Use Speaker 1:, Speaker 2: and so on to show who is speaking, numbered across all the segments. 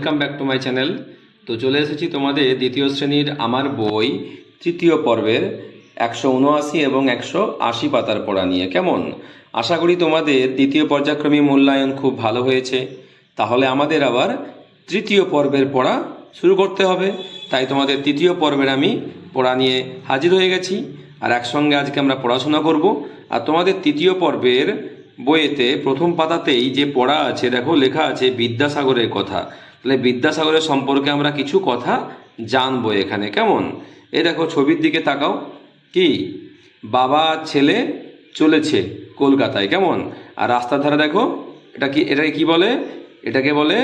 Speaker 1: Welcome back to my channel তো চলে এসেছি তোমাদের দ্বিতীয় শ্রেণির আমার বই, তৃতীয় পর্বের একশো উনআশি এবং একশো আশি পাতার পড়া নিয়ে। কেমন? আশা করি তোমাদের দ্বিতীয় পর্যায়ক্রমী মূল্যায়ন খুব ভালো হয়েছে। তাহলে আমাদের আবার তৃতীয় পর্বের পড়া শুরু করতে হবে। তাই তোমাদের তৃতীয় পর্বের আমি পড়া নিয়ে হাজির হয়ে গেছি। আর একসঙ্গে আজকে আমরা পড়াশোনা করব। আর তোমাদের তৃতীয় পর্বের বইয়েতে প্রথম পাতাতেই যে পড়া আছে, দেখো, লেখা আছে বিদ্যাসাগরের কথা। তাহলে বিদ্যাসাগরের সম্পর্কে আমরা কিছু কথা জানব এখানে, কেমন? এ দেখো, ছবির দিকে তাকাও। কি? বাবা, ছেলে চলেছে কলকাতায়, কেমন? আর রাস্তার ধারে দেখো, এটা কি, এটাকে কি বলে? এটাকে বলে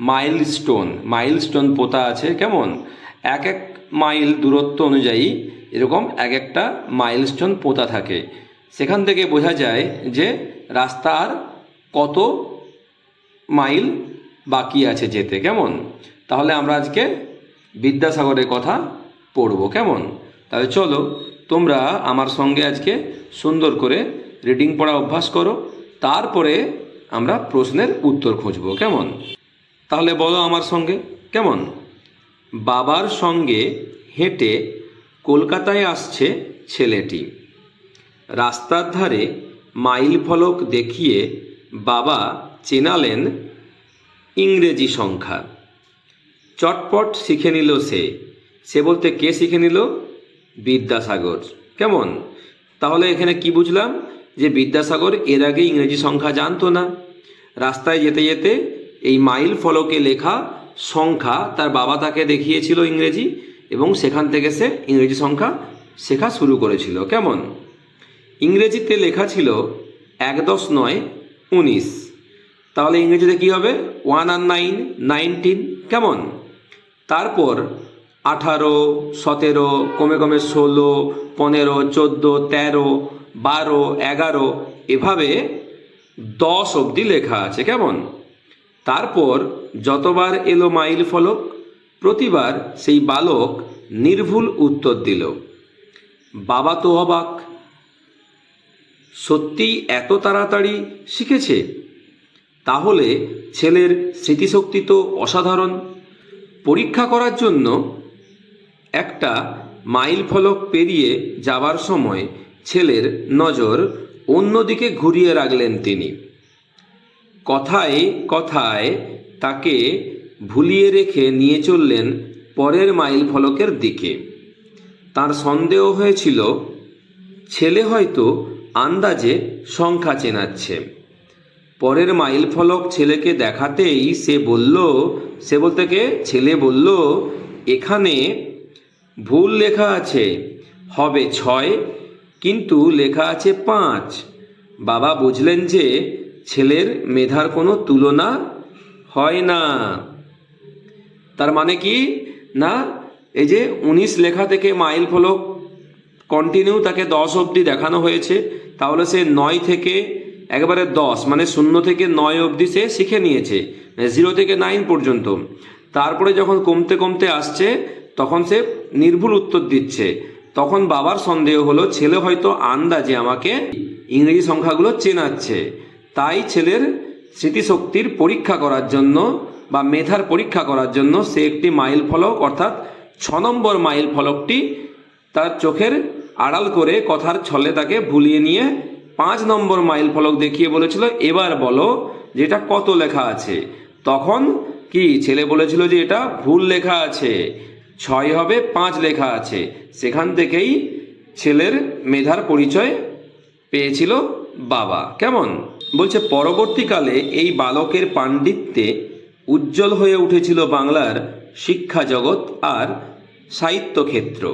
Speaker 1: মাইল স্টোন মাইল স্টোন পোতা আছে, কেমন? এক এক মাইল দূরত্ব অনুযায়ী এরকম এক একটা মাইল স্টোন পোতা থাকে। সেখান থেকে বোঝা যায় যে রাস্তার কত মাইল বাকি আছে যেতে, কেমন? তাহলে আমরা আজকে বিদ্যাসাগরের কথা পড়ব, কেমন? তাহলে চলো, তোমরা আমার সঙ্গে আজকে সুন্দর করে রিডিং পড়া অভ্যাস করো, তারপরে আমরা প্রশ্নের উত্তর খুঁজব, কেমন? তাহলে বলো আমার সঙ্গে, কেমন? বাবার সঙ্গে হেঁটে কলকাতায় আসছে ছেলেটি। রাস্তার ধারে মাইল ফলক দেখিয়ে বাবা চেনালেন ইংরেজি সংখ্যা। চটপট শিখে নিল সে। সে বলতে, কে শিখে নিল? বিদ্যাসাগর। কেমন? তাহলে এখানে কি বুঝলাম? যে বিদ্যাসাগর এর আগে ইংরেজি সংখ্যা জানতো না। রাস্তায় যেতে যেতে এই মাইল ফলকে লেখা সংখ্যা তার বাবা তাকে দেখিয়েছিল ইংরেজি এবং সেখান থেকে সে ইংরেজি সংখ্যা শেখা শুরু করেছিল। কেমন? ইংরেজিতে লেখা ছিল এক দশ নয় উনিশ। তাহলে ইংরেজিতে কী হবে? ওয়ান আর নাইন নাইনটিন কেমন? তারপর আঠারো, সতেরো, কমে কমে ষোলো, পনেরো, চোদ্দ, তেরো, বারো, এগারো, এভাবে দশ অবধি লেখা আছে, কেমন? তারপর যতবার এলো মাইল ফলক, প্রতিবার সেই বালক নির্ভুল উত্তর দিল। বাবা তো অবাক। সত্যিই এত তাড়াতাড়ি শিখেছে? তাহলে ছেলের স্মৃতিশক্তি তো অসাধারণ। পরীক্ষা করার জন্য একটা মাইল ফলক পেরিয়ে যাবার সময় ছেলের নজর অন্যদিকে ঘুরিয়ে রাখলেন তিনি। কথায় কথায় তাকে ভুলিয়ে রেখে নিয়ে চললেন পরের মাইল ফলকের দিকে। তার সন্দেহ হয়েছিল, ছেলে হয়তো আন্দাজে সংখ্যা চেনাচ্ছে। পরের মাইল ফলক ছেলেকে দেখাতেই সে বলল, সে বলতে কে? ছেলে বলল, এখানে ভুল লেখা আছে, হবে ছয়, কিন্তু লেখা আছে পাঁচ। বাবা বুঝলেন যে ছেলের মেধার কোনো তুলনা হয় না। তার মানে কি? না, এই যে উনিশ লেখা থেকে মাইল ফলক কন্টিনিউ তাকে দশ অবধি দেখানো হয়েছে, তাহলে সে নয় থেকে একেবারে দশ মানে শূন্য থেকে নয় অবধি সে শিখে নিয়েছে জিরো থেকে নাইন পর্যন্ত। তারপরে যখন কমতে কমতে আসছে, তখন সে নির্ভুল উত্তর দিচ্ছে। তখন বাবার সন্দেহ হলো, ছেলে হয়তো আন্দাজে আমাকে ইংরেজি সংখ্যাগুলো চেনাচ্ছে। তাই ছেলের স্মৃতিশক্তির পরীক্ষা করার জন্য বা মেধার পরীক্ষা করার জন্য সে একটি মাইল ফলক, অর্থাৎ ছ নম্বর মাইল ফলকটি তার চোখের আড়াল করে কথার ছলে তাকে ভুলিয়ে নিয়ে পাঁচ নম্বর মাইল ফলক দেখিয়ে বলেছিল, এবার বলো যে এটা কত লেখা আছে? তখন কি, ছেলে বলেছিল যে, এটা ভুল লেখা আছে, ছয় হবে পাঁচ লেখা আছে। সেখান থেকেই ছেলের মেধার পরিচয় পেয়েছিল বাবা। কেমন? বলছে, পরবর্তীকালে এই বালকের পাণ্ডিত্যে উজ্জ্বল হয়ে উঠেছিল বাংলার শিক্ষা জগৎ আর সাহিত্য ক্ষেত্র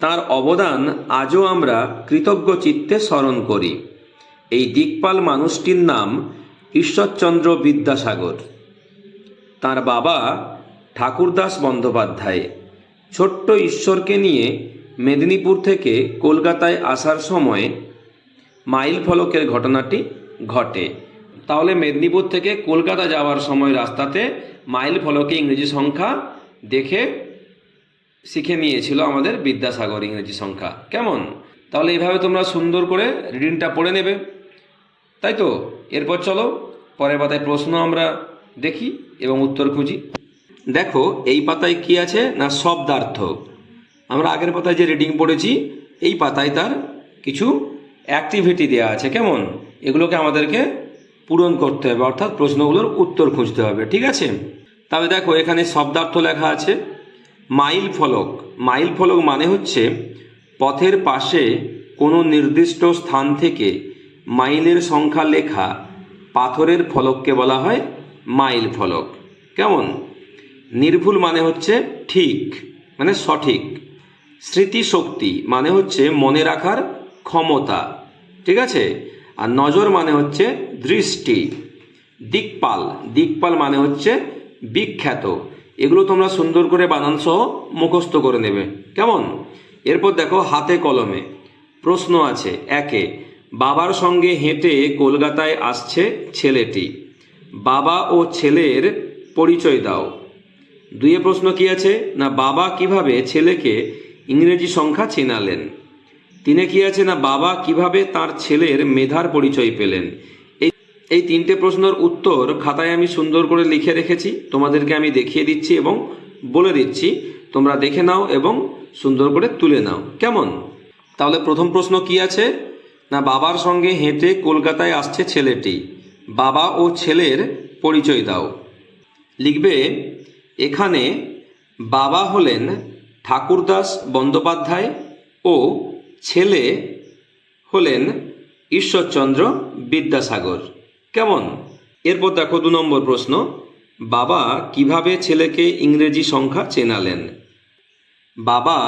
Speaker 1: তার অবদান আজও আমরা কৃতজ্ঞ চিত্তে স্মরণ করি। এই দিকপাল মানুষটির নাম ঈশ্বরচন্দ্র বিদ্যাসাগর। তার বাবা ঠাকুরদাস বন্দ্যোপাধ্যায়। ছোট্ট ঈশ্বরকে নিয়ে মেদিনীপুর থেকে কলকাতায় আসার সময় মাইল ফলকের ঘটনাটি ঘটে। তাহলে মেদিনীপুর থেকে কলকাতা যাওয়ার সময় রাস্তাতে মাইল ফলকে ইংরেজি সংখ্যা দেখে শিখে নিয়েছিল আমাদের বিদ্যাসাগর ইংরেজি সংখ্যা। কেমন? তাহলে এইভাবে তোমরা সুন্দর করে রিডিংটা পড়ে নেবে। তাই তো? এরপর চলো, পরের পাতায় প্রশ্ন আমরা দেখি এবং উত্তর খুঁজি। দেখো, এই পাতায় কি আছে না শব্দার্থ? আমরা আগের পাতায় যে রিডিং পড়েছি, এই পাতায় তার কিছু অ্যাক্টিভিটি দেওয়া আছে। কেমন? এগুলোকে আমাদেরকে পূরণ করতে হবে, অর্থাৎ প্রশ্নগুলোর উত্তর খুঁজতে হবে। ঠিক আছে? তবে দেখো, এখানে শব্দার্থ লেখা আছে। মাইল ফলক। মাইল ফলক মানে হচ্ছে পথের পাশে কোনো নির্দিষ্ট স্থান থেকে মাইলের সংখ্যা লেখা পাথরের ফলককে বলা হয় মাইল ফলক। কেমন? নির্ভুল মানে হচ্ছে ঠিক মানে সঠিক। স্মৃতিশক্তি মানে হচ্ছে মনে রাখার ক্ষমতা, ঠিক আছে? আর নজর মানে হচ্ছে দৃষ্টি। দিকপাল দিকপাল মানে হচ্ছে বিখ্যাত। এগুলো তোমরা সুন্দর করে বানান সহ মুখস্থ করে নেবে। কেমন? এরপর দেখো, হাতে কলমে। প্রশ্ন আছে, একে, বাবার সঙ্গে হেঁটে কলকাতায় আসছে ছেলেটি। বাবা ও ছেলের পরিচয় দাও। দুইয়ে প্রশ্ন কি আছে? না, বাবা কীভাবে ছেলেকে ইংরেজি সংখ্যা চেনালেন? তিনে কি আছে? না, বাবা কীভাবে তার ছেলের মেধার পরিচয় পেলেন? এই তিনটে প্রশ্নের উত্তর খাতায় আমি সুন্দর করে লিখে রেখেছি। তোমাদেরকে আমি দেখিয়ে দিচ্ছি এবং বলে দিচ্ছি। তোমরা দেখে নাও এবং সুন্দর করে তুলে নাও। কেমন? তাহলে প্রথম প্রশ্ন কি আছে? না, বাবার সঙ্গে হেঁটে কলকাতায় আসছে ছেলেটি। বাবা ও ছেলের পরিচয় দাও। লিখবে, এখানে বাবা হলেন ঠাকুরদাস বন্দ্যোপাধ্যায় ও ছেলে হলেন ঈশ্বরচন্দ্র বিদ্যাসাগর। কেমন? এরপর দেখো দু নম্বর প্রশ্ন। বাবা কীভাবে ছেলেকে ইংরেজি সংখ্যা চেনালেন? বাবা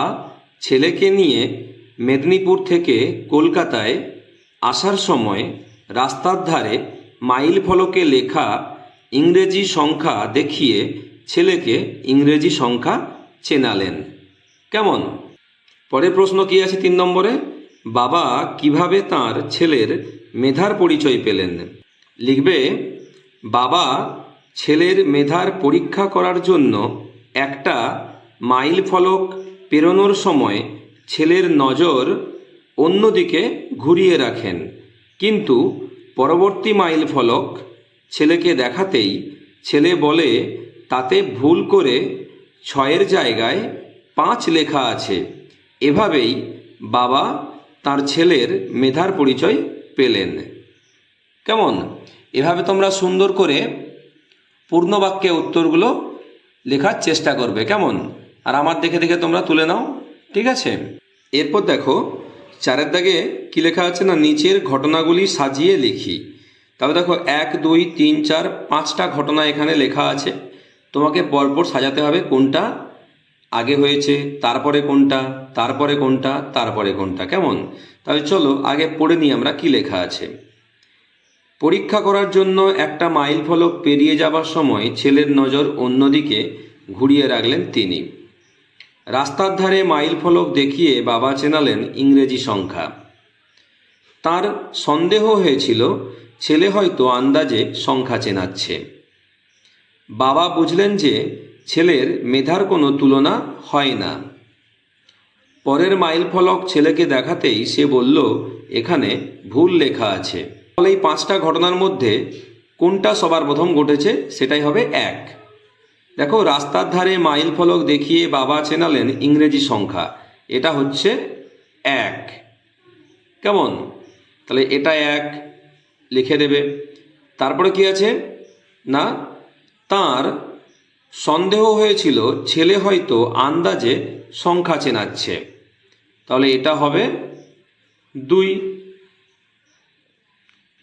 Speaker 1: ছেলেকে নিয়ে মেদিনীপুর থেকে কলকাতায় আসার সময় রাস্তার ধারে মাইল ফলকে লেখা ইংরেজি সংখ্যা দেখিয়ে ছেলেকে ইংরেজি সংখ্যা চেনালেন। কেমন? পরের প্রশ্ন কি আছে তিন নম্বরে? বাবা কীভাবে তার ছেলের মেধার পরিচয় পেলেন? লিখবে, বাবা, ছেলের মেধার পরীক্ষা করার জন্য একটা মাইল ফলক পেরোনোর সময় ছেলের নজর অন্যদিকে ঘুরিয়ে রাখেন। কিন্তু পরবর্তী মাইল ফলক ছেলেকে দেখাতেই ছেলে বলে, তাতে ভুল করে ছয়ের জায়গায় পাঁচ লেখা আছে। এভাবেই বাবা তার ছেলের মেধার পরিচয় পেলেন। কেমন? এভাবে তোমরা সুন্দর করে পূর্ণবাক্যে উত্তরগুলো লেখার চেষ্টা করবে, কেমন? আর আমার দেখে দেখে তোমরা তুলে নাও, ঠিক আছে? এরপর দেখো, চারের দাগে কি লেখা আছে না, নিচের ঘটনাগুলি সাজিয়ে লিখি। তবে দেখো, এক, দুই, তিন, চার, পাঁচটা ঘটনা এখানে লেখা আছে। তোমাকে পরপর সাজাতে হবে কোনটা আগে হয়েছে, তারপরে কোনটা তারপরে কোনটা তারপরে কোনটা, কেমন? তাহলে চলো, আগে পড়ে নিই আমরা কি লেখা আছে। পরীক্ষা করার জন্য একটা মাইল ফলক পেরিয়ে যাবার সময় ছেলের নজর অন্যদিকে ঘুরিয়ে রাখলেন তিনি। রাস্তার ধারে মাইল ফলক দেখিয়ে বাবা চেনালেন ইংরেজি সংখ্যা। তার সন্দেহ হয়েছিল, ছেলে হয়তো আন্দাজে সংখ্যা চেনাচ্ছে। বাবা বুঝলেন যে ছেলের মেধার কোনো তুলনা হয় না। পরের মাইল ফলক ছেলেকে দেখাতেই সে বলল, এখানে ভুল লেখা আছে। ফলে এই পাঁচটা ঘটনার মধ্যে কোনটা সবার প্রথম ঘটেছে সেটাই হবে এক। দেখো, রাস্তার ধারে মাইল ফলক দেখিয়ে বাবা চেনালেন ইংরেজি সংখ্যা। এটা হচ্ছে এক। কেমন? তাহলে এটা এক, লিখে দেবে। তারপরে কি আছে? না, তার সন্দেহ হয়েছিল, ছেলে হয়তো আন্দাজে সংখ্যা চেনাচ্ছে। তাহলে এটা হবে দুই।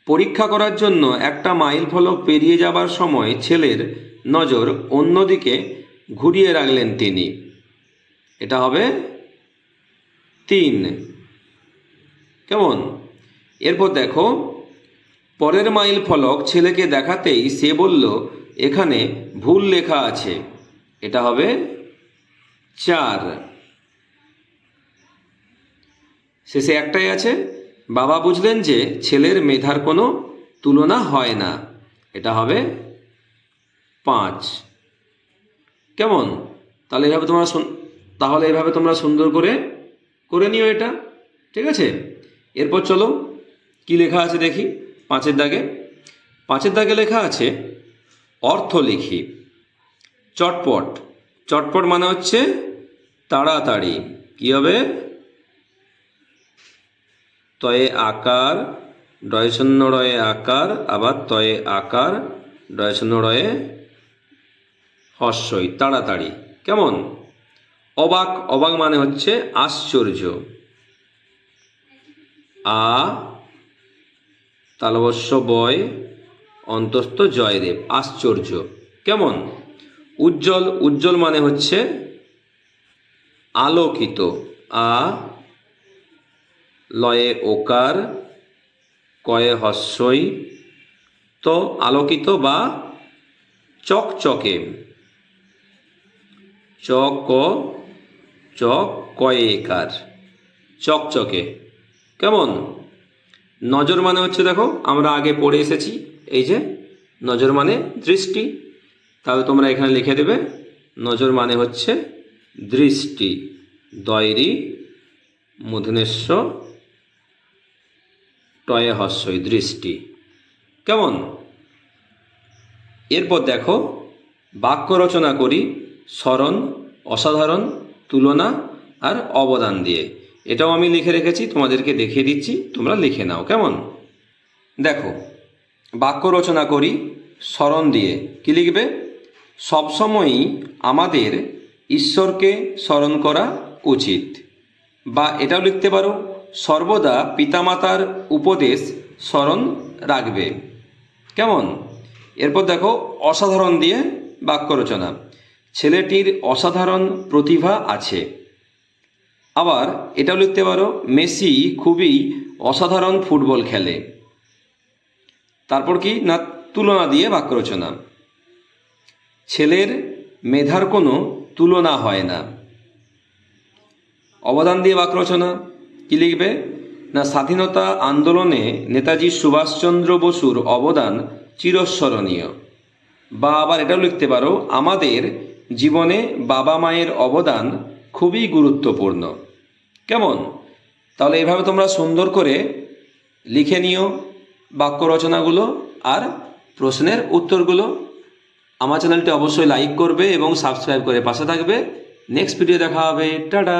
Speaker 1: পরীক্ষা করার জন্য একটা মাইল ফলক পেরিয়ে যাবার সময় ছেলের নজর অন্যদিকে ঘুরিয়ে রাখলেন তিনি। এটা হবে তিন। কেমন? এরপর দেখো, পরের মাইল ফলক ছেলেকে দেখাতেই সে বলল, এখানে ভুল লেখা আছে। এটা হবে চার। শেষে একটাই আছে বাবা বুঝলেন যে ছেলের মেধার কোনো তুলনা হয় না। এটা হবে পাঁচ। কেমন? তাহলে এভাবে তোমরা তাহলে এভাবে তোমরা সুন্দর করে করে নিও এটা। ঠিক আছে? এরপর চলো, কি লেখা আছে দেখি? পাঁচের দাগে। পাঁচের দাগে লেখা আছে, অর্থ লিখি। চটপট। চটপট মানে হচ্ছে তাড়াতাড়ি। কি হবে? তয়ে আকার, ডয় রয়ে আকার, আবার তয়ে আকার, ডয় শূন্য রয়ে হর্ষই তাড়াতাড়ি। কেমন? অবাক অবাক মানে হচ্ছে আশ্চর্য। আ তালবস্য বয়, অন্তস্থ জয়দেব, আশ্চর্য। কেমন? উজ্জ্বল উজ্জ্বল মানে হচ্ছে আলোকিত। আ লয়ে ওকার, কয়ে হস্যই, তো আলোকিত বা চকচকে। চক ক চক কয়ে একার। চকচকে। কেমন? নজর মানে হচ্ছে দেখো, আমরা আগে পড়ে এসেছি, এই যে নজর মানে দৃষ্টি। তাহলে তোমরা এখানে লিখে দেবে, নজর মানে হচ্ছে দৃষ্টি। দয়রি মধুনেশ্ব টয়ে হস্যই দৃষ্টি। কেমন? এরপর দেখো, বাক্য রচনা করি, স্মরণ, অসাধারণ, তুলনা আর অবদান দিয়ে। এটাও আমি লিখে রেখেছি, তোমাদেরকে দেখিয়ে দিচ্ছি, তোমরা লিখে নাও, কেমন? দেখো, বাক্য রচনা করি, স্মরণ দিয়ে। কি লিখবে? সবসময়ই আমাদের ঈশ্বরকে স্মরণ করা উচিত। বা এটাও লিখতে পারো সর্বদা পিতামাতার উপদেশ স্মরণ রাখবে। কেমন? এরপর দেখো, অসাধারণ দিয়ে বাক্য রচনা। ছেলেটির অসাধারণ প্রতিভা আছে। আবার এটাও লিখতে পারো, মেসি খুবই অসাধারণ ফুটবল খেলে। তারপর কি? না, তুলনা দিয়ে বাক্য রচনা। ছেলের মেধার কোনো তুলনা হয় না। অবদান দিয়ে বাক্য রচনা। কি লিখবে? না, স্বাধীনতা আন্দোলনে নেতাজি সুভাষচন্দ্র বসুর অবদান চিরস্মরণীয়। বা আবার এটাও লিখতে পারো, আমাদের জীবনে বাবা মায়ের অবদান খুবই গুরুত্বপূর্ণ। কেমন? তাহলে এইভাবে তোমরা সুন্দর করে লিখে নিও বাক্য রচনাগুলো আর প্রশ্নের উত্তরগুলো। আমার চ্যানেলটি অবশ্যই লাইক করবে এবং সাবস্ক্রাইব করে পাশে থাকবে। নেক্সট ভিডিও দেখা হবে। টাটা!